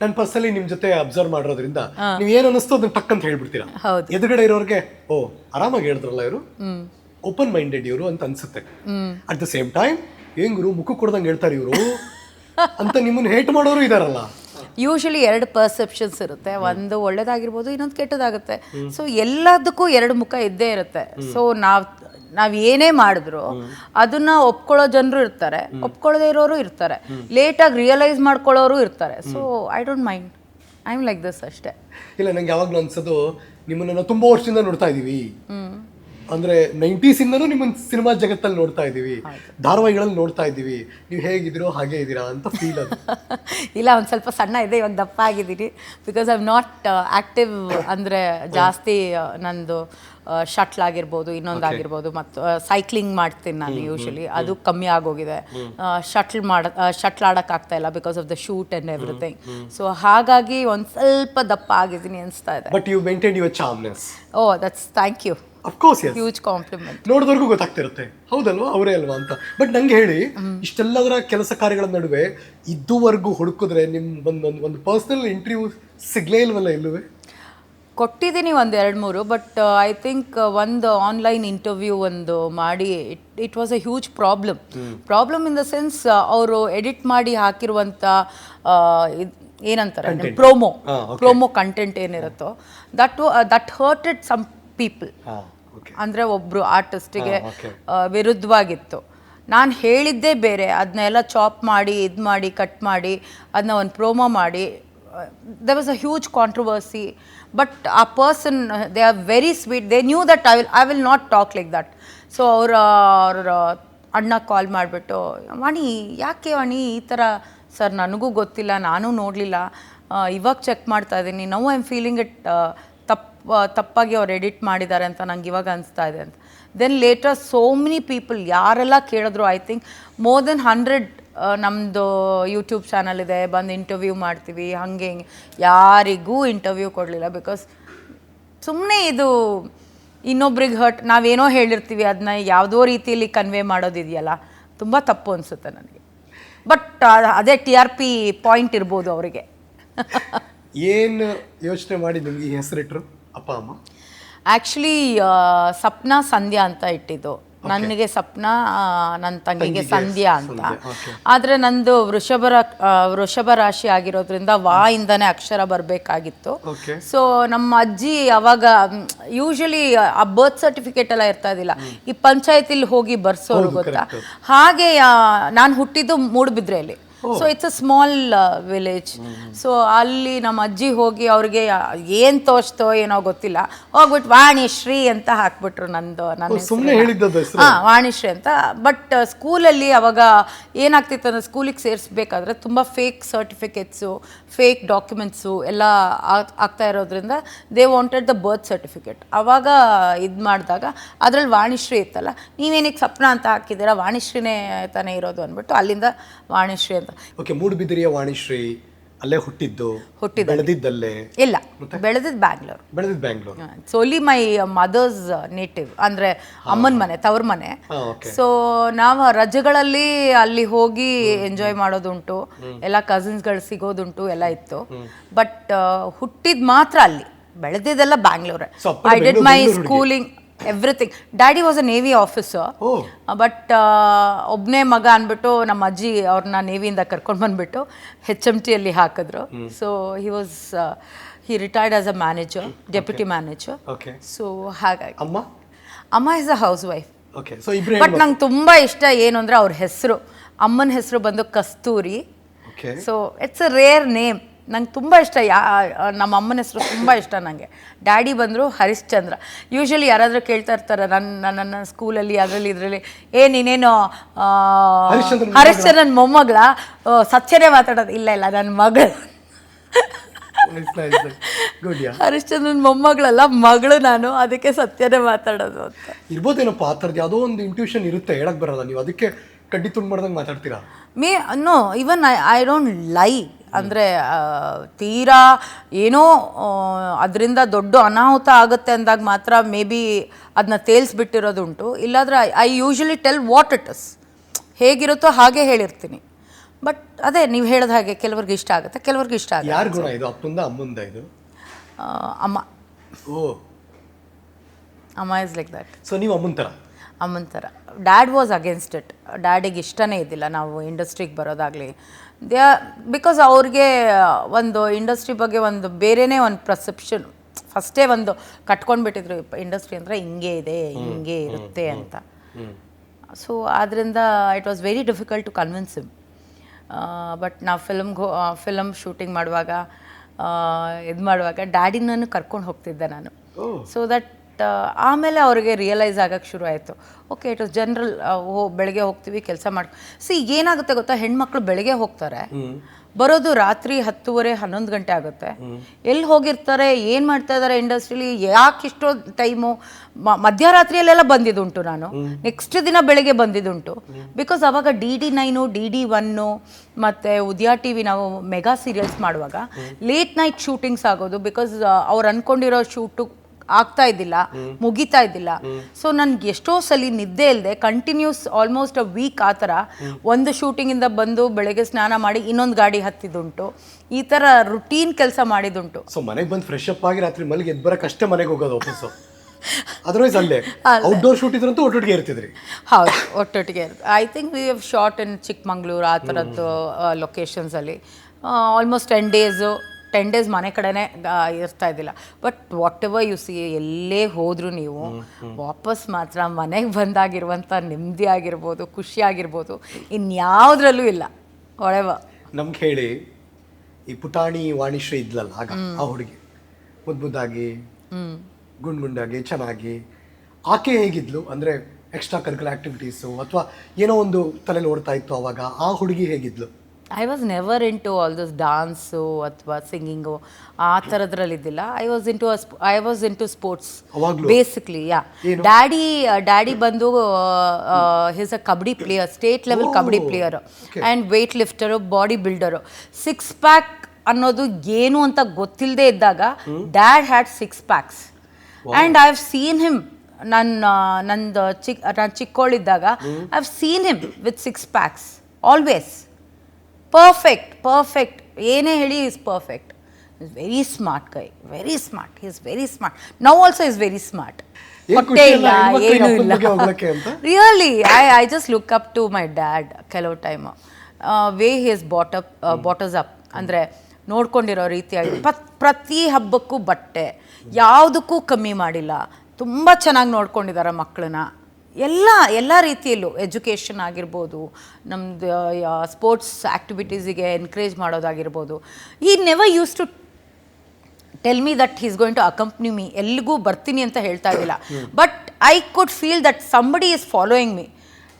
ನಾನು ಪರ್ಸನಲಿ ನಿಮ್ ಜೊತೆ ಅಬ್ಸರ್ವ್ ಮಾಡಿರೋದ್ರಿಂದ ನೀವು ಏನು ಅನಿಸ್ತೋ ಅದನ್ನ ಟಕ್ ಅಂತ ಹೇಳ್ಬಿಡ್ತೀರಾ. ಎದುರುಗಡೆ ಇರೋರ್ಗೆ ಓ ಆರಾಮಾಗಿ ಹೇಳಿದ್ರಲ್ಲ ಇವರು? ಓಪನ್ ಮೈಂಡೆಡ್ ಇವರು ಅಂತ ಅನ್ಸುತ್ತೆ. ಅಟ್ ದ ಸೇಮ್ ಟೈಮ್ ಹೆಂಗ್ರು ಗುರು ಮುಖ ಕೊಡ್ದಂಗೆ ಹೇಳ್ತಾರೆ ಇವರು? ಅಂತ ನಿಮ್ಮನ್ನ ಹೇಟ್ ಮಾಡೋರು ಇದಾರಲ್ಲ. ಯೂಶಲಿ ಎರಡು ಪರ್ಸೆಪ್ಷನ್ಸ್ ಇರುತ್ತೆ. ಒಂದು ಒಳ್ಳೇದಾಗಿರ್ಬೋದು ಇನ್ನೊಂದು ಕೆಟ್ಟದಾಗುತ್ತೆ. ಸೊ ಎಲ್ಲದಕ್ಕೂ ಎರಡು ಮುಖ ಇದ್ದೇ ಇರುತ್ತೆ. ಸೊ ನಾವ್ ನಾವ್ ಏನೇ ಮಾಡಿದ್ರು ಅದನ್ನ ಒಪ್ಕೊಳ್ಳೋ ಜನರು ಇರ್ತಾರೆ. ಒಪ್ಕೊಳ್ಳದೇ ಇರೋರು ಇರ್ತಾರೆ. ಲೇಟಾಗಿ ರಿಯಲೈಸ್ ಮಾಡ್ಕೊಳ್ಳೋರು ಇರ್ತಾರೆ. So I don't mind I am like this ಅಷ್ಟೇ. ಇಲ್ಲ ನಂಗೆ ಯಾವಾಗ್ಲೂ ಅನ್ಸೋದು ನಿಮ್ಮನ್ನ ನಾವು ತುಂಬಾ ವರ್ಷದಿಂದ ನೋಡ್ತಾ ಇದೀವಿ. ಅಂದ್ರೆ ನೈಂಟೀಸ್ ಇಂದನೂ ನಿಮ್ಮ ಸಿನಿಮಾ ಜಗತ್ತಲ್ಲಿ ನೋಡ್ತಾ ಇದ್ದೀವಿ. ಧಾರಾವಾಹಿಗಳಲ್ಲಿ ನೋಡ್ತಾ ಇದ್ದೀವಿ. ನೀವು ಹೇಗಿದ್ದೀರೋ ಹಾಗೆ ಇದ್ದೀರಾ ಅಂತ ಫೀಲ್ ಅದು. ಇಲ್ಲ ಒಂದು ಸ್ವಲ್ಪ ಸಣ್ಣ ಇದೆ ಇವಾಗ ದಪ್ಪ ಆಗಿದ್ದೀನಿ. ಬಿಕಾಸ್ ಐ ನಾಟ್ ಆ್ಯಕ್ಟಿವ್ ಅಂದರೆ ಜಾಸ್ತಿ ಆ, ನಂದು ಶಟ್ಲ್ ಆಗಿರ್ಬೋದು ಇನ್ನೊಂದು ಆಗಿರ್ಬೋದು ಮತ್ತು ಸೈಕ್ಲಿಂಗ್ ಮಾಡ್ತೀನಿ ನಾನು ಯೂಶಲಿ ಅದು ಕಮ್ಮಿ ಆಗೋಗಿದೆ. ಶಟ್ಲ್ ಮಾಡ ಶಟ್ಲ್ ಆಡೋಕ್ಕಾಗ್ತಾ ಇಲ್ಲ because of the shoot and everything so ಹಾಗಾಗಿ ಒಂದು ಸ್ವಲ್ಪ ದಪ್ಪ ಆಗಿದ್ದೀನಿ ಅನಿಸ್ತಾ ಇದೆ. But you maintain your calmness oh that's thank you of course yes huge compliment ನೋಡಿದವ್ರಿಗೂ ಗೊತ್ತಾಗ್ತಿರುತ್ತೆ. ಹೌದಲ್ವಾ? ಅವರೇ ಅಲ್ವಾ ಅಂತ. ಬಟ್ ನಂಗೆ ಹೇಳಿ ಇಷ್ಟೆಲ್ಲದರ ಕೆಲಸ ಕಾರ್ಯಗಳ ನಡುವೆ ಇದುವರೆಗೂ ಹುಡುಕಿದ್ರೆ ನಿಮ್ಮ ಒಂದು ಒಂದು ಒಂದು ಪರ್ಸನಲ್ ಇಂಟರ್ವ್ಯೂ ಸಿಗ್ಲೇ ಇಲ್ವಲ್ಲ ಇಲ್ಲವೇ? ಕೊಟ್ಟಿದ್ದೀನಿ ಒಂದು ಎರಡು ಮೂರು ಬಟ್ ಐ ಥಿಂಕ್ ಒಂದು ಆನ್ಲೈನ್ ಇಂಟರ್ವ್ಯೂ ಒಂದು ಮಾಡಿ it it was a huge problem problem in the sense ಅವರು ಎಡಿಟ್ ಮಾಡಿ ಹಾಕಿರುವಂಥ ಏನಂತಾರೆ promo promo content ಏನಿರುತ್ತೋ that that hurted some people ಅಂದರೆ ಒಬ್ಬರು ಆರ್ಟಿಸ್ಟಿಗೆ. ವಿರುದ್ಧವಾಗಿತ್ತು. ನಾನು ಹೇಳಿದ್ದೇ ಬೇರೆ ಅದನ್ನೆಲ್ಲ ಚಾಪ್ ಮಾಡಿ ಇದು ಮಾಡಿ ಕಟ್ ಮಾಡಿ ಅದನ್ನ ಒಂದು ಪ್ರೋಮೋ ಮಾಡಿ they was a huge controversy but ಆ person they are very sweet they knew that I will I will not talk like that so ಅವ್ರ ಅವ್ರ ಅಣ್ಣ ಕಾಲ್ ಮಾಡಿಬಿಟ್ಟು ವಾಣಿ ಯಾಕೆ ವಾಣಿ ಈ ಥರ ಸರ್ ನನಗೂ ಗೊತ್ತಿಲ್ಲ ನಾನು ನೋಡಲಿಲ್ಲ ಇವಾಗ ಚೆಕ್ ಮಾಡ್ತಾ ಇದ್ದೀನಿ no I am feeling it ತಪ್ಪಾಗಿ ಅವ್ರು ಎಡಿಟ್ ಮಾಡಿದ್ದಾರೆ ಅಂತ ನಂಗೆ ಇವಾಗ ಅನಿಸ್ತಾ ಇದೆ ಅಂತ. Then later so many people ಯಾರೆಲ್ಲ ಕೇಳಿದ್ರು I think more then hundred ನಮ್ಮದು ಯೂಟ್ಯೂಬ್ ಚಾನಲ್ ಇದೆ, ಬಂದು ಇಂಟರ್ವ್ಯೂ ಮಾಡ್ತೀವಿ, ಹಾಗೆ ಹಿಂಗೆ. ಯಾರಿಗೂ ಇಂಟರ್ವ್ಯೂ ಕೊಡಲಿಲ್ಲ ಬಿಕಾಸ್ ಸುಮ್ಮನೆ ಇದು ಇನ್ನೊಬ್ರಿಗೆ ಹರ್ಟ್ ನಾವೇನೋ ಹೇಳಿರ್ತೀವಿ ಅದನ್ನ ಯಾವುದೋ ರೀತಿಯಲ್ಲಿ ಕನ್ವೆ ಮಾಡೋದಿದೆಯಲ್ಲ ತುಂಬ ತಪ್ಪು ಅನಿಸುತ್ತೆ ನನಗೆ. ಬಟ್ ಅದೇ ಟಿ ಆರ್ ಪಿ ಪಾಯಿಂಟ್ ಇರ್ಬೋದು ಅವರಿಗೆ. ಏನು ಯೋಚನೆ ಮಾಡಿ ನಿಮಗೆ ಅಪ್ಪ ಅಮ್ಮ? ಆ್ಯಕ್ಚುಲಿ ಸಪ್ನ ಸಂಧ್ಯಾ ಅಂತ ಇಟ್ಟಿದ್ದು. ನನಗೆ ಸಪ್ನ ನನ್ನ ತಂಗಿಗೆ ಸಂಧ್ಯಾ ಅಂತ. ಆದರೆ ನಂದು ವೃಷಭ ವೃಷಭ ರಾಶಿ ಆಗಿರೋದ್ರಿಂದ ವಾ ಇಂದನೇ ಅಕ್ಷರ ಬರಬೇಕಾಗಿತ್ತು. ಸೊ ನಮ್ಮ ಅಜ್ಜಿ ಅವಾಗ ಯೂಶಲಿ ಆ ಬರ್ತ್ ಸರ್ಟಿಫಿಕೇಟ್ ಎಲ್ಲ ಇರ್ತಾ ಇದ್ದಿಲ್ಲ. ಈ ಪಂಚಾಯತಿಲಿ ಹೋಗಿ ಬರ್ಸೋರು ಗೊತ್ತಾ? ಹಾಗೆ ನಾನು ಹುಟ್ಟಿದ್ದು ಮೂಡುಬಿದ್ರೆಯಲ್ಲಿ so it's a small village so ಅಲ್ಲಿ ನಮ್ಮ ಅಜ್ಜಿ ಹೋಗಿ ಅವ್ರಿಗೆ ಏನ್ ತೋಚ್ತೋ ಏನೋ ಗೊತ್ತಿಲ್ಲ. ಹೋಗ್ಬಿಟ್ಟು ವಾಣಿಶ್ರೀ ಅಂತ ಹಾಕ್ಬಿಟ್ರು ನಂದು ನನ್ನ ಹಾ ವಾಣಿಶ್ರೀ ಅಂತ. ಬಟ್ ಸ್ಕೂಲಲ್ಲಿ ಅವಾಗ ಏನಾಗ್ತಿತ್ತು ಅಂದ್ರೆ ಸ್ಕೂಲಿಗೆ ಸೇರಿಸ್ಬೇಕಾದ್ರೆ ತುಂಬ ಫೇಕ್ ಸರ್ಟಿಫಿಕೇಟ್ಸು ಫೇಕ್ ಡಾಕ್ಯುಮೆಂಟ್ಸು ಎಲ್ಲ ಆಗ್- ಆಗ್ತಾ ಇರೋದ್ರಿಂದ they wanted the birth certificate ಅವಾಗ ಇದು ಮಾಡಿದಾಗ ಅದ್ರಲ್ಲಿ ವಾಣಿಶ್ರೀ ಇತ್ತಲ್ಲ ನೀವೇನಿಗೆ ಸಪ್ನ ಅಂತ ಹಾಕಿದ್ದೀರಾ? ವಾಣಿಶ್ರೀನೇ ತಾನೇ ಇರೋದು ಅಂದ್ಬಿಟ್ಟು ಅಲ್ಲಿಂದ ವಾಣಿಶ್ರೀ ಅಂತ ಓಕೆ ಮೂಡುಬಿದಿರೆಯ ವಾಣಿಶ್ರೀ ಅಲ್ಲೇ ಹುಟ್ಟಿದ್ದು ಹುಟ್ಟಿದ್ದು. ಬೆಳೆದಿದ್ದಲ್ಲೇ? ಇಲ್ಲ ಬೆಳೆದಿದ್ದು ಬ್ಯಾಂಗ್ಳೂರು. ಬೆಳೆದಿದ್ದು Bangalore. It's only my mother's native ಅಂದರೆ ಅಮ್ಮನ ಮನೆ ತವ್ರ ಮನೆ. ಹಾ ಸೊ ನಾವು ರಜೆಗಳಲ್ಲಿ ಅಲ್ಲಿ ಹೋಗಿ ಎಂಜಾಯ್ ಮಾಡೋದುಂಟು. ಎಲ್ಲ ಕಸಿನ್ಸ್ಗಳು ಸಿಗೋದುಂಟು ಎಲ್ಲ ಇತ್ತು. ಬಟ್ ಹುಟ್ಟಿದ್ ಮಾತ್ರ ಅಲ್ಲಿ ಬೆಳೆದಿದ್ದೆಲ್ಲ ಬ್ಯಾಂಗ್ಳೂರೇ. ಅಪ್ಪನ ಐ ಡಿಡ್ ಮೈ ಬೆಂಗಳೂರು ಹುಡುಗಿ. Schooling everything daddy was a navy officer but ಒಬ್ಬನೇ ಮಗ ಅಂದ್ಬಿಟ್ಟು ನಮ್ಮ ಅಜ್ಜಿ ಅವ್ರನ್ನ ನೇವಿಯಿಂದ ಕರ್ಕೊಂಡು ಬಂದ್ಬಿಟ್ಟು ಹೆಚ್ ಎಂ ಟಿಯಲ್ಲಿ ಹಾಕಿದ್ರು. So he was he retired as a manager deputy manager okay so ಹಾಗಾಗಿ. ಅಮ್ಮ? ಅಮ್ಮ is a housewife but ನಂಗೆ ತುಂಬ ಇಷ್ಟ ಏನು ಅಂದರೆ ಅವ್ರ ಹೆಸರು. ಅಮ್ಮನ ಹೆಸರು ಬಂದು Kasturi. So it's a rare name ನಂಗೆ ತುಂಬ ಇಷ್ಟ. ಯಾ ನಮ್ಮ ಅಮ್ಮನ ಹೆಸರು ತುಂಬ ಇಷ್ಟ ನನಗೆ ಡ್ಯಾಡಿ ಬಂದರು ಹರಿಶ್ಚಂದ್ರ. ಯೂಶ್ವಲಿ ಯಾರಾದರೂ ಕೇಳ್ತಾ ಇರ್ತಾರೆ ನನ್ನ ನನ್ನ ಸ್ಕೂಲಲ್ಲಿ ಅದರಲ್ಲಿ ಇದರಲ್ಲಿ. ಏ ನೀನೇನು ಹರಿಶ್ಚಂದ್ರನ ಮೊಮ್ಮಗಳ? ಸತ್ಯನೇ ಮಾತಾಡೋದು. ಇಲ್ಲ ಇಲ್ಲ ನನ್ನ ಮಗಳು. ಹರಿಶ್ಚಂದ್ರನ್ ಮೊಮ್ಮಗಳಲ್ಲ ಮಗಳು ನಾನು. ಅದಕ್ಕೆ ಸತ್ಯನೇ ಮಾತಾಡೋದು ಅಂತ. ಇರ್ಬೋದೇನಪ್ಪ ಆ ಥರದ್ದು ಯಾವುದೋ ಒಂದು ಇಂಟ್ಯೂಷನ್ ಇರುತ್ತೆ ಹೇಳಕ್ ಬರಲ್ಲ. ನೀವು ಅದಕ್ಕೆ ಕಡ್ಡಿ ತುಂಡು ಮಾಡ್ದಂಗೆ ಮಾತಾಡ್ತೀರಾ? May know even I I don't lie ಅಂದರೆ ತೀರಾ ಏನೋ ಅದರಿಂದ ದೊಡ್ಡ ಅನಾಹುತ ಆಗುತ್ತೆ ಅಂದಾಗ ಮಾತ್ರ ಮೇ ಬಿ ಅದನ್ನ ತೇಲ್ಸ್ಬಿಟ್ಟಿರೋದುಂಟು. ಇಲ್ಲಾದರೆ I usually tell what it is ಹೇಗಿರುತ್ತೋ ಹಾಗೆ ಹೇಳಿರ್ತೀನಿ. ಬಟ್ ಅದೇ ನೀವು ಹೇಳಿದ ಹಾಗೆ ಕೆಲವ್ರಿಗೆ ಇಷ್ಟ ಆಗುತ್ತೆ ಕೆಲವ್ರಿಗೆ ಇಷ್ಟ ಆಗುತ್ತೆ ಯಾರ ಗುಣ ಇದು? ಅಪ್ಪಂದ ಅಮ್ಮಂದ ಇದು? ಅಮ್ಮ. ಓ. ಅಮ್ಮ ಇಸ್ ಲೈಕ್ ದಟ್ ಸೊ ನೀವು ಅಮ್ಮನ ಥರ ಅಮ್ಮನ ಥರ ಡ್ಯಾಡ್ ವಾಸ್ ಅಗೇನ್ಸ್ಟ್ ಇಟ್ ಡ್ಯಾಡಿಗೆ ಇಷ್ಟನೇ ಇದ್ದಿಲ್ಲ ನಾವು ಇಂಡಸ್ಟ್ರಿಗೆ ಬರೋದಾಗಲಿ. ದೇ ಬಿಕಾಸ್ ಅವ್ರಿಗೆ ಒಂದು ಇಂಡಸ್ಟ್ರಿ ಬಗ್ಗೆ ಒಂದು ಬೇರೆನೇ ಒಂದು ಪ್ರಸೆಪ್ಷನ್ ಫಸ್ಟೇ ಒಂದು ಕಟ್ಕೊಂಡ್ಬಿಟ್ಟಿದ್ರು ಇಂಡಸ್ಟ್ರಿ ಅಂದರೆ ಹಿಂಗೆ ಇದೆ ಹಿಂಗೆ ಇರುತ್ತೆ ಅಂತ. ಸೊ ಆದ್ದರಿಂದ it was very difficult to convince him but ನಾವು ಫಿಲಮ್ ಫಿಲಮ್ ಶೂಟಿಂಗ್ ಮಾಡುವಾಗ ಇದು ಮಾಡುವಾಗ ಡ್ಯಾಡಿನೂ ಕರ್ಕೊಂಡು ಹೋಗ್ತಿದ್ದೆ ನಾನು. ಸೊ ದಟ್ ಆಮೇಲೆ ಅವ್ರಿಗೆ ರಿಯಲೈಸ್ ಆಗೋಕ್ಕೆ ಶುರು ಆಯಿತು. ಓಕೆ ಇಟ್ ವಾಸ್ ಜನರಲ್ ಹೋ ಬೆಳಗ್ಗೆ ಹೋಗ್ತೀವಿ ಕೆಲಸ ಮಾಡಿ ಸಿ ಏನಾಗುತ್ತೆ ಗೊತ್ತಾ? ಹೆಣ್ಮಕ್ಳು ಬೆಳಗ್ಗೆ ಹೋಗ್ತಾರೆ. ಬರೋದು ರಾತ್ರಿ ಹತ್ತುವರೆ ಹನ್ನೊಂದು ಗಂಟೆ ಆಗುತ್ತೆ. ಎಲ್ಲಿ ಹೋಗಿರ್ತಾರೆ? ಏನು ಮಾಡ್ತಾ ಇದ್ದಾರೆ ಇಂಡಸ್ಟ್ರಿಲಿ ಯಾಕೆ ಇಷ್ಟೋ ಟೈಮು ಮಧ್ಯರಾತ್ರಿಯಲ್ಲೆಲ್ಲ ಬಂದಿದ್ದುಂಟು ನಾನು. ನೆಕ್ಸ್ಟ್ ದಿನ ಬೆಳಗ್ಗೆ ಬಂದಿದ್ದುಂಟು. ಬಿಕಾಸ್ ಅವಾಗ D D nine D D one ಮತ್ತು ಉದಯ ಟಿ ವಿ ನಾವು ಮೆಗಾ ಸೀರಿಯಲ್ಸ್ ಮಾಡುವಾಗ ಲೇಟ್ ನೈಟ್ ಶೂಟಿಂಗ್ಸ್ ಆಗೋದು ಬಿಕಾಸ್ ಅವ್ರು ಅಂದ್ಕೊಂಡಿರೋ ಶೂಟು ಆಗ್ತಾ ಇದ್ದಿಲ್ಲ ಮುಗಿತಾ ಇದ್ದಿಲ್ಲ. ಸೊ ನನ್ಗೆ ಎಷ್ಟೋ ಸಲ ನಿದ್ದೆ ಇಲ್ಲದೆ ಕಂಟಿನ್ಯೂಸ್ ಆಲ್ಮೋಸ್ಟ್ ಅ ವೀಕ್ ಆ ಥರ ಒಂದು ಶೂಟಿಂಗಿಂದ ಬಂದು ಬೆಳಗ್ಗೆ ಸ್ನಾನ ಮಾಡಿ ಇನ್ನೊಂದು ಗಾಡಿ ಹತ್ತಿದ್ದುಂಟು. ಈ ಥರ ರುಟೀನ್ ಕೆಲಸ ಮಾಡಿದುಂಟು ಸೊ ಮನೆಗೆ ಬಂದು ಫ್ರೆಶ್ ಅಪ್ ಆಗಿ ರಾತ್ರಿ ಮಲ್ಲಿಗೆ ಎದ್ದು ಬರೋಕ್ಕಷ್ಟೇ ಮನೆಗೆ ಹೋಗೋದು ವಾಪಸ್ಸು. ಅದರ್ವೈಸ್ ಅಲ್ಲೇ. ಔಟ್ಡೋರ್ ಶೂಟ್ ಇದ್ರಂತೂ ಒಟ್ಟೊಟ್ಟಿಗೆ ಇರ್ತಿದ್ರಿ. ಹೌದು ಒಟ್ಟೊಟ್ಟಿಗೆ I think we have shot in Chikmagalur ಆ ಥರದ್ದು ಲೊಕೇಶನ್ಸಲ್ಲಿ almost ten days ten days ಮನೆ ಕಡೆನೇ ಇರ್ತಾ ಇದ್ದಿಲ್ಲ. But whatever you see ಎಲ್ಲೇ ಹೋದರೂ ನೀವು ವಾಪಸ್ ಮಾತ್ರ ಮನೆಗೆ ಬಂದಾಗಿರುವಂಥ ನೆಮ್ಮದಿ ಆಗಿರ್ಬೋದು ಖುಷಿ ಆಗಿರ್ಬೋದು ಇನ್ಯಾವುದ್ರಲ್ಲೂ ಇಲ್ಲ. ಒಳವ ನಮ್ಗೆ ಹೇಳಿ ಈ ಪುಟಾಣಿ ವಾಣಿಶ್ರೀ ಇದ್ಲಲ್ಲ ಆಗ ಆ ಹುಡುಗಿ. ಮುದ್ದು ಮುದ್ದಾಗಿ ಗುಂಡ್ ಗುಂಡಾಗಿ ಚೆನ್ನಾಗಿ. ಆಕೆ ಹೇಗಿದ್ಲು? ಅಂದರೆ ಎಕ್ಸ್ಟ್ರಾ ಕರಿಕ್ಯುಲರ್ ಆಕ್ಟಿವಿಟೀಸು ಅಥವಾ ಏನೋ ಒಂದು ತಲೆ ಓಡ್ತಾ ಇತ್ತು ಅವಾಗ ಆ ಹುಡುಗಿ ಹೇಗಿದ್ಲು? I was never into all this dance ಅಥವಾ ಸಿಂಗಿಂಗು ಆ ಥರದ್ರಲ್ಲಿ ಇದ್ದಿಲ್ಲ. I was into I was into sports ಅವಾಗ್ಲೂ? Basically yeah daddy daddy ಬಂದು his a kabaddi player state level kabaddi player and weightlifter bodybuilder six pack ಅನ್ನೋದು ಏನು ಅಂತ ಗೊತ್ತಿಲ್ಲದೆ ಇದ್ದಾಗ dad had six packs and I have seen him ನನ್ನ ನಂದು ಚಿಕ್ ನಾನು ಚಿಕ್ಕೋಳಿದ್ದಾಗ I have seen him with six packs always perfect perfect ಏನೇ ಹೇಳಿ is perfect is very smart ಕೈ very smart is very smart now also is very smart ಹೊಟ್ಟೆ ಇಲ್ಲ ಏನೂ ಇಲ್ಲ? Really I I just look up to my dad ಕೆಲವು time way his brought up brought us up ಅಂದರೆ ನೋಡ್ಕೊಂಡಿರೋ ರೀತಿಯಾಗಿ ಪ್ರತಿ ಹಬ್ಬಕ್ಕೂ ಬಟ್ಟೆ. ಯಾವುದಕ್ಕೂ ಕಮ್ಮಿ ಮಾಡಿಲ್ಲ. ತುಂಬ ಚೆನ್ನಾಗಿ ನೋಡ್ಕೊಂಡಿದ್ದಾರೆ ಮಕ್ಕಳನ್ನ. ಎಲ್ಲ ಎಲ್ಲ ರೀತಿಯಲ್ಲೂ ಎಜುಕೇಷನ್ ಆಗಿರ್ಬೋದು ನಮ್ಮದು ಸ್ಪೋರ್ಟ್ಸ್ ಆ್ಯಕ್ಟಿವಿಟೀಸಿಗೆ ಎನ್ಕರೇಜ್ ಮಾಡೋದಾಗಿರ್ಬೋದು. He never use to tell me that is going to accompany me ಎಲ್ಲಿಗೂ ಬರ್ತೀನಿ ಅಂತ ಹೇಳ್ತಾ ಇದ್ದಿಲ್ಲ. But I could feel that somebody is following me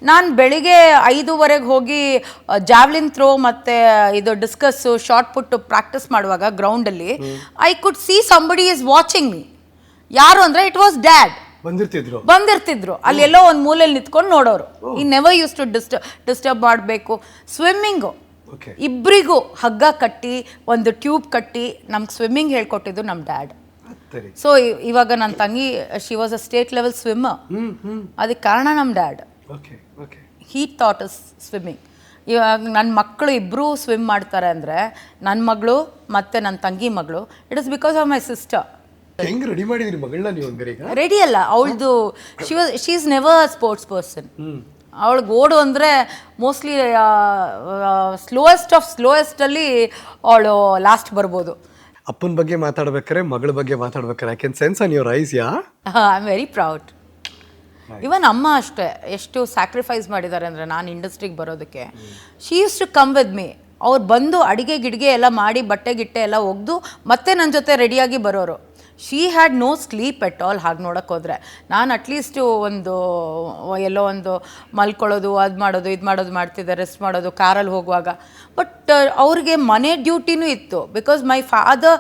ನಾನು ಬೆಳಿಗ್ಗೆ ಐದೂವರೆಗೆ ಹೋಗಿ ಜಾವ್ಲಿನ್ ಥ್ರೋ ಮತ್ತು ಇದು ಡಿಸ್ಕಸ್ಸು ಶಾರ್ಟ್ ಪುಟ್ಟು ಪ್ರಾಕ್ಟೀಸ್ ಮಾಡುವಾಗ ಗ್ರೌಂಡಲ್ಲಿ I could see somebody is watching me ಯಾರು ಅಂದರೆ ಇಟ್ ವಾಸ್ ಡ್ಯಾಡ್ ಬಂದಿರ್ತಿದ್ರು. ಬಂದಿರ್ತಿದ್ರು. ಅಲ್ಲಿ ಎಲ್ಲೋ ಒಂದು ಮೂಲೆಯಲ್ಲಿ ನಿಂತ್ಕೊಂಡು ನೋಡೋರು. He never use to disturb disturb ಮಾಡಬೇಕು. ಸ್ವಿಮ್ಮಿಂಗು ಇಬ್ಬರಿಗೂ ಹಗ್ಗ ಕಟ್ಟಿ ಒಂದು ಟ್ಯೂಬ್ ಕಟ್ಟಿ ನಮ್ಗೆ ಸ್ವಿಮ್ಮಿಂಗ್ ಹೇಳ್ಕೊಟ್ಟಿದ್ದು ನಮ್ಮ ಡ್ಯಾಡ್. ಸೊ ಇವಾಗ ನನ್ನ ತಂಗಿ she was a state level swimmer ಅದಕ್ಕೆ ಕಾರಣ ನಮ್ಮ dad. He thought is swimming ಇವಾಗ ನನ್ನ ಮಕ್ಕಳು ಇಬ್ಬರೂ ಸ್ವಿಮ್ ಮಾಡ್ತಾರೆ ಅಂದರೆ ನನ್ನ ಮಗಳು ಮತ್ತು ನನ್ನ ತಂಗಿ ಮಗಳು it is because of my sister ಹೆಂಗ್ ರೆಡಿ ಮಾಡಿದ್ರಿ ಮಗಳನ್ನ ನೀವು ಹಂಗಾರೆ ಈಗ? ರೆಡಿ ಅಲ್ಲ. ಅವಳದು she was she is never sports person ಅವಳಿಗೆ ಓಡು ಅಂದರೆ ಮೋಸ್ಟ್ಲಿ ಸ್ಲೋಯೆಸ್ಟ್ ಆಫ್ ಸ್ಲೋಯೆಸ್ಟಲ್ಲಿ ಅವಳು ಲಾಸ್ಟ್ ಬರ್ಬೋದು. ಅಪ್ಪನ ಬಗ್ಗೆ ಮಾತಾಡ್ಬೇಕಾರೆ ಮಗಳ ಬಗ್ಗೆ ಮಾತಾಡ್ಬೇಕಾರೆ. I can sense on your eyes yeah? I am very proud even ಅಮ್ಮ ಅಷ್ಟೇ ಎಷ್ಟು ಸ್ಯಾಕ್ರಿಫೈಸ್ ಮಾಡಿದ್ದಾರೆ ಅಂದರೆ ನಾನು ಇಂಡಸ್ಟ್ರಿಗೆ ಬರೋದಕ್ಕೆ. She use to come with me ಅವ್ರು ಬಂದು ಅಡಿಗೆ ಗಿಡಿಗೆ ಎಲ್ಲ ಮಾಡಿ ಬಟ್ಟೆ ಗಿಟ್ಟೆ ಎಲ್ಲ ಒಗೆದು ಮತ್ತೆ ನನ್ನ ಜೊತೆ ರೆಡಿಯಾಗಿ ಬರೋರು. She had no sleep at all ಹಾಗೆ ನೋಡೋಕೆ ಹೋದರೆ. ನಾನು ಅಟ್ಲೀಸ್ಟು ಒಂದು ಎಲ್ಲೋ ಒಂದು ಮಲ್ಕೊಳ್ಳೋದು ಅದು ಮಾಡೋದು ಇದು ಮಾಡೋದು ಮಾಡ್ತಿದ್ದೆ ರೆಸ್ಟ್ ಮಾಡೋದು ಕಾರಲ್ಲಿ ಹೋಗುವಾಗ. ಬಟ್ ಅವ್ರಿಗೆ ಮನೆ ಡ್ಯೂಟಿನೂ ಇತ್ತು. ಬಿಕಾಸ್ ಮೈ ಫಾದರ್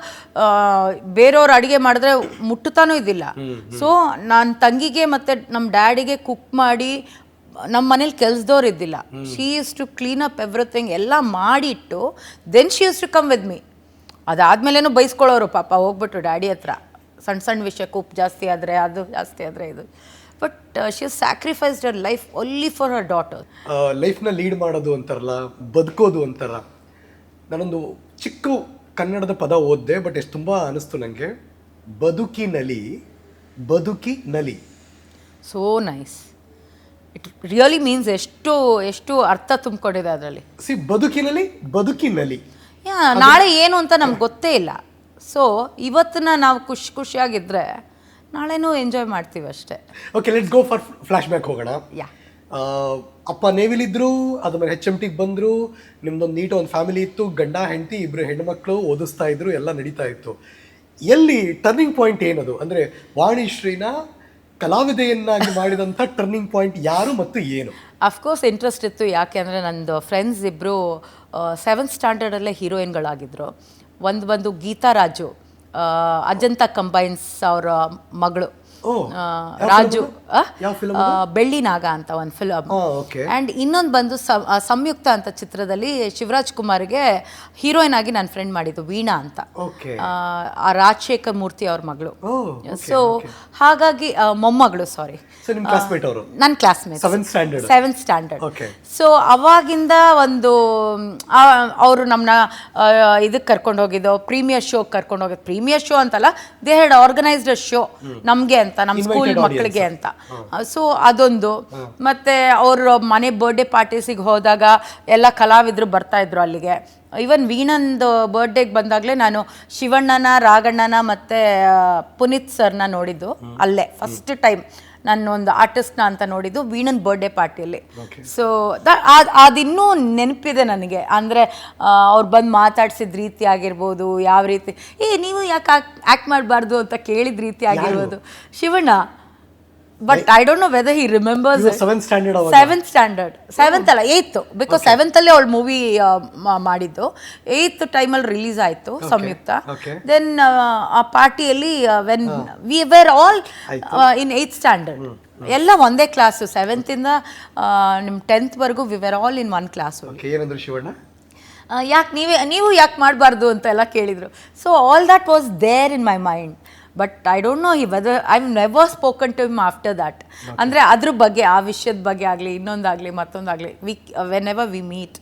ಬೇರೆಯವ್ರು ಅಡುಗೆ ಮಾಡಿದ್ರೆ ಮುಟ್ಟುತ್ತಾನೂ ಇದ್ದಿಲ್ಲ. ಸೊ ನನ್ನ ತಂಗಿಗೆ ಮತ್ತು ನಮ್ಮ ಡ್ಯಾಡಿಗೆ ಕುಕ್ ಮಾಡಿ ನಮ್ಮ ಮನೇಲಿ ಕೆಲಸದವ್ರು ಇದ್ದಿಲ್ಲ. She use to clean up everything ಎಲ್ಲ ಮಾಡಿಟ್ಟು then she use to come with me ಅದಾದ್ಮೇಲೇನು ಬೈಸ್ಕೊಳ್ಳೋರು ಪಾಪ ಹೋಗ್ಬಿಟ್ಟು ಡ್ಯಾಡಿ ಹತ್ರ. ಸಣ್ಣ ಸಣ್ಣ ವಿಷಯಕ್ಕೆ ಉಪ್ಪು ಜಾಸ್ತಿ ಆದರೆ ಅದು ಜಾಸ್ತಿ ಆದರೆ ಇದು. But she sacrificed her life only for her daughter ಲೈಫ್ನ lead ಮಾಡೋದು ಅಂತಾರಲ್ಲ ಬದುಕೋದು ಅಂತಾರ. ನಾನೊಂದು ಚಿಕ್ಕ ಕನ್ನಡದ ಪದ ಓದಿದೆ ಬಟ್ ಎಷ್ಟು ತುಂಬ ಅನಿಸ್ತು ನನಗೆ ಬದುಕಿನಲಿ ಬದುಕಿ ನಲಿ. So nice it really means ಎಷ್ಟು ಎಷ್ಟು ಅರ್ಥ ತುಂಬಿಕೊಂಡಿದೆ ಅದರಲ್ಲಿ. ಸಿ ಬದುಕಿನಲ್ಲಿ ಬದುಕಿನಲ್ಲಿ ನಾಳೆ ಏನು ಅಂತ ನಮ್ಗೆ ಗೊತ್ತೇ ಇಲ್ಲ. ಸೊ ಇವತ್ತನ್ನ ನಾವು ಖುಷಿ ಖುಷಿಯಾಗಿದ್ದರೆ ನಾಳೆನೂ ಎಂಜಾಯ್ ಮಾಡ್ತೀವಿ ಅಷ್ಟೇ. Okay let's go for flashback ಹೋಗೋಣ. ಯಾ. ಅಪ್ಪ ನೇವಿಲಿದ್ರು ಅದ್ರ ಹೆಚ್ ಎಂ ಟಿಗೆ ಬಂದರು ನಿಮ್ದೊಂದು ನೀಟ್ ಒಂದು ಫ್ಯಾಮಿಲಿ ಇತ್ತು ಗಂಡ ಹೆಂಡತಿ ಇಬ್ಬರು ಹೆಣ್ಮಕ್ಳು ಓದಿಸ್ತಾ ಇದ್ರು ಎಲ್ಲ ನಡೀತಾ ಇತ್ತು. ಎಲ್ಲಿ ಟರ್ನಿಂಗ್ ಪಾಯಿಂಟ್ ಏನದು? ಅಂದರೆ ವಾಣಿಶ್ರೀನ ಕಲಾವಿದೆಯನ್ನಾಗಿ ಮಾಡಿದಂಥ ಟರ್ನಿಂಗ್ ಪಾಯಿಂಟ್ ಯಾರು ಮತ್ತು ಏನು? ಅಫ್ಕೋರ್ಸ್ ಇಂಟ್ರೆಸ್ಟ್ ಇತ್ತು. ಯಾಕೆ ಅಂದರೆ ನಂದು ಫ್ರೆಂಡ್ಸ್ ಇಬ್ಬರು ಸೆವೆಂತ್ ಸ್ಟ್ಯಾಂಡರ್ಡಲ್ಲೇ ಹೀರೋಯಿನ್ಗಳಾಗಿದ್ದರು ಒಂದು ಬಂದು ಗೀತಾ ರಾಜು ಅಜಂತ ಕಂಬೈನ್ಸ್ ಅವರ ಮಗಳು. ರಾಜು ಬೆಳ್ಳಿ ನಾಗ ಅಂತ ಒಂದು ಫಿಲಮ್ ಅಂಡ್ ಆ್ಯಂಡ್ ಇನ್ನೊಂದು ಬಂದು ಸಂಯುಕ್ತ ಅಂತ ಚಿತ್ರದಲ್ಲಿ ಶಿವರಾಜ್ ಕುಮಾರ್ಗೆ ಹೀರೋಯಿನ್ ಆಗಿ ನನ್ನ ಫ್ರೆಂಡ್ ಮಾಡಿದ್ದು ವೀಣಾ ಅಂತ. ರಾಜಶೇಖರ್ ಮೂರ್ತಿ ಅವ್ರ ಮಗಳು. ಸೊ ಹಾಗಾಗಿ ಮೊಮ್ಮಗಳು ಸಾರಿ ನನ್ನ ಕ್ಲಾಸ್ಮೇಟ್ ಸೆವೆಂತ್ ಸ್ಟ್ಯಾಂಡರ್ಡ್ ಸೊ ಅವಾಗಿಂದ ಒಂದು ಅವರು ನಮ್ಮನ್ನ ಇದಕ್ಕೆ ಕರ್ಕೊಂಡು ಹೋಗಿದ್ದು ಪ್ರೀಮಿಯರ್ ಶೋ ಕರ್ಕೊಂಡು ಹೋಗಿದ್ದು ಪ್ರೀಮಿಯರ್ ಶೋ ಅಂತಲ್ಲ ದೇ ಹ್ಯಾಡ್ ಆರ್ಗನೈಸ್ಡ್ ಶೋ ನಮಗೆ ಅಂತ. ನಮ್ಮ ಸ್ಕೂಲ್ ಮಕ್ಕಳಿಗೆ ಅಂತ. ಸೊ ಅದೊಂದು. ಮತ್ತೆ ಅವ್ರ ಮನೆ ಬರ್ಡೇ ಪಾರ್ಟೀಸಿಗೆ ಹೋದಾಗ ಎಲ್ಲ ಕಲಾವಿದರು ಬರ್ತಾ ಇದ್ರು ಅಲ್ಲಿಗೆ. ಈವನ್ ವೀಣಂದು ಬರ್ಡೇಗೆ ಬಂದಾಗಲೇ ನಾನು ಶಿವಣ್ಣನ ರಾಗಣ್ಣನ ಮತ್ತು ಪುನೀತ್ ಸರ್ನ ನೋಡಿದ್ದು ಅಲ್ಲೇ ಫಸ್ಟ್ ಟೈಮ್ ನಾನು ಒಂದು ಆರ್ಟಿಸ್ಟ್ನ ಅಂತ ನೋಡಿದ್ದು ವೀಣನ್ ಬರ್ಡೇ ಪಾರ್ಟಿಯಲ್ಲಿ ಸೊ ಅದಿನ್ನೂ ನೆನಪಿದೆ ನನಗೆ. ಅಂದರೆ ಅವ್ರು ಬಂದು ಮಾತಾಡ್ಸಿದ ರೀತಿ ಆಗಿರ್ಬೋದು ಯಾವ ರೀತಿ ಏ ನೀವು ಯಾಕೆ ಆ್ಯಕ್ಟ್ ಮಾಡಬಾರ್ದು ಅಂತ ಕೇಳಿದ ರೀತಿ ಆಗಿರ್ಬೋದು. Shivanna. But I don't know whether he remembers seventh standard seventh standard seventh ಅಲ್ಲ ಏಯ್ತು ಬಿಕಾಸ್ ಸೆವೆಂತಲ್ಲೇ ಅವಳು ಮೂವಿ ಮಾಡಿದ್ದು. ಏಯ್ತ್ ಟೈಮಲ್ಲಿ ರಿಲೀಸ್ ಆಯಿತು ಸಂಯುಕ್ತ. ದೆನ್ ಆ ಪಾರ್ಟಿಯಲ್ಲಿ when we were all in eighth standard ಎಲ್ಲ ಒಂದೇ ಕ್ಲಾಸು ಸೆವೆಂತಿಂದ ನಿಮ್ಮ ಟೆಂತ್ವರೆಗೂ we were all in one class ಏನಂದ್ರು ಶಿವಣ್ಣ? ಯಾಕೆ ನೀವೇ ನೀವು ಯಾಕೆ ಮಾಡಬಾರ್ದು ಅಂತ ಎಲ್ಲ ಕೇಳಿದರು. So all that was there in my mind but I don't know he whether I never spoken to him after that ಅಂದರೆ ಅದ್ರ ಬಗ್ಗೆ ಆ ವಿಷಯದ ಬಗ್ಗೆ ಆಗಲಿ ಇನ್ನೊಂದಾಗಲಿ ಮತ್ತೊಂದಾಗಲಿ we whenever we meet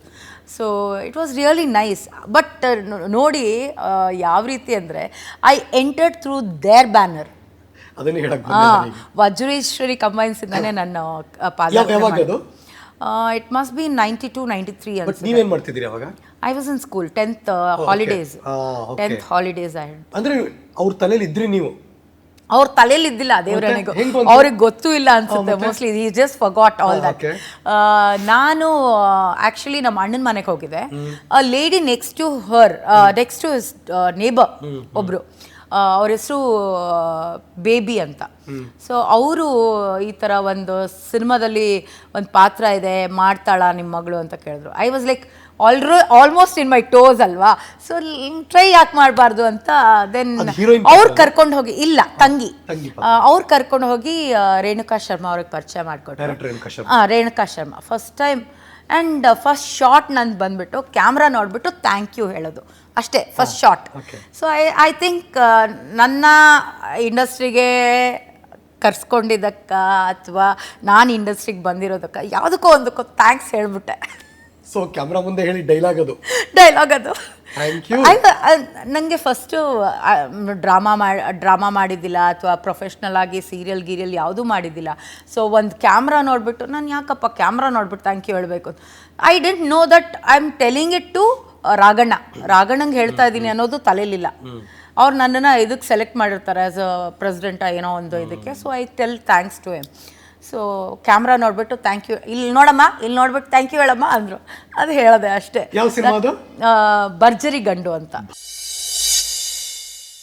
so it was really nice but ನೋಡಿ ಆ, ಯಾವ ರೀತಿ ಅಂದರೆ I entered through their banner Vajreshwari combines ಇಂದಾನೆ ನನ್ನ ಪಾದ? It must be ninety two ninety three ಅಂತ ನೀವೇನ್ ಮಾಡ್ತಿದ್ದೀರಿ ಅವಾಗ? I was in school tenth holidays. Tenth holidays I ಅಂದ್ರೆ ಅವ್ರ ತಲೆಯಲ್ಲಿ ಇದ್ರಿ ನೀವು? ಅವ್ರ ತಲೆಯಲ್ಲಿ ಇದ್ದಿಲ್ಲ ದೇವರನಿಗೂ? ಅವ್ರಿಗೆ ಗೊತ್ತು ಇಲ್ಲ ಅನ್ಸುತ್ತೆ. ಮೋಸ್ಟ್ಲಿ ಈ ಜಸ್ಟ್ ಫಾಟ್ ಆಲ್ ದಟ್ ನಾನು ಆಕ್ಚುಲಿ ನಮ್ಮ ಅಣ್ಣನ ಮನೆಗೆ ಹೋಗಿದ್ದೆ. Lady next to her next to neighbour ಒಬ್ರು. ಅವ್ರ ಹೆಸರು ಬೇಬಿ ಅಂತ. ಸೊ ಅವರು ಈ ಥರ ಒಂದು ಸಿನಿಮಾದಲ್ಲಿ ಒಂದು ಪಾತ್ರ ಇದೆ ಮಾಡ್ತಾಳ ನಿಮ್ಮ ಮಗಳು ಅಂತ ಕೇಳಿದ್ರು. ಐ ವಾಸ್ ಲೈಕ್ ಆಲ್ರೋ ಆಲ್ಮೋಸ್ಟ್ ಇನ್ ಮೈ ಟೋಸ್ ಅಲ್ವಾ? ಸೊ ಟ್ರೈ ಯಾಕೆ ಮಾಡಬಾರ್ದು ಅಂತ ದೆನ್ ಅವ್ರು ಕರ್ಕೊಂಡು ಹೋಗಿ ಇಲ್ಲ ತಂಗಿ. ಅವ್ರು ಕರ್ಕೊಂಡು ಹೋಗಿ ರೇಣುಕಾ ಶರ್ಮಾ ಅವ್ರಿಗೆ ಪರಿಚಯ ಮಾಡಿಕೊಟ್ರು. ಶರ್ಮಾ. ಹಾಂ Renuka Sharma first time and first shot ನಂದು ಬಂದ್ಬಿಟ್ಟು ಕ್ಯಾಮ್ರಾ ನೋಡಿಬಿಟ್ಟು ಥ್ಯಾಂಕ್ ಯು ಹೇಳೋದು. ಅಷ್ಟೇ first shot. So I I think ನನ್ನ ಇಂಡಸ್ಟ್ರಿಗೆ ಕರ್ಸ್ಕೊಂಡಿದ್ದಕ್ಕ ಅಥವಾ ನಾನು ಇಂಡಸ್ಟ್ರಿಗೆ ಬಂದಿರೋದಕ್ಕ ಯಾವುದಕ್ಕೋ ಒಂದಕ್ಕೋ ಥ್ಯಾಂಕ್ಸ್ ಹೇಳ್ಬಿಟ್ಟೆ. ಸೊ ಕ್ಯಾಮ್ರಾ ಮುಂದೆ ಹೇಳಿ ಡೈಲಾಗ್ ಅದು. ಡೈಲಾಗ್ ಅದು. ಥ್ಯಾಂಕ್ ಯು ನನಗೆ ಫಸ್ಟು ಡ್ರಾಮಾ ಮಾಡಿ ಡ್ರಾಮಾ ಮಾಡಿದ್ದಿಲ್ಲ ಅಥವಾ ಪ್ರೊಫೆಷ್ನಲ್ ಆಗಿ ಸೀರಿಯಲ್ ಗೀರಿಯಲ್ ಯಾವುದೂ ಮಾಡಿದ್ದಿಲ್ಲ. ಸೊ ಒಂದು ಕ್ಯಾಮ್ರಾ ನೋಡಿಬಿಟ್ಟು ನಾನು ಯಾಕಪ್ಪ ಕ್ಯಾಮ್ರಾ ನೋಡ್ಬಿಟ್ಟು ಥ್ಯಾಂಕ್ ಯು ಹೇಳಬೇಕು I didn't know that I am telling it to Raghanna. ರಾಗಣ್ಣಂಗೆ ಹೇಳ್ತಾ ಇದ್ದೀನಿ ಅನ್ನೋದು ತಲೆಯಲ್ಲಿಲ್ಲ ಅವ್ರು ನನ್ನನ್ನು ಇದಕ್ಕೆ ಸೆಲೆಕ್ಟ್ ಮಾಡಿರ್ತಾರೆ ಆ್ಯಸ್ ಅ ಪ್ರೆಸಿಡೆಂಟ ಏನೋ ಒಂದು ಇದಕ್ಕೆ. So I tell thanks to him so camera ನೋಡ್ಬಿಟ್ಟು ಥ್ಯಾಂಕ್ ಯು ಇಲ್ಲಿ ನೋಡಮ್ಮ ಇಲ್ಲಿ ನೋಡ್ಬಿಟ್ಟು ಥ್ಯಾಂಕ್ ಯು ಹೇಳಮ್ಮ ಅಂದರು. ಅದು ಹೇಳಿದೆ ಅಷ್ಟೇ. ಭರ್ಜರಿ ಗಂಡು ಅಂತ.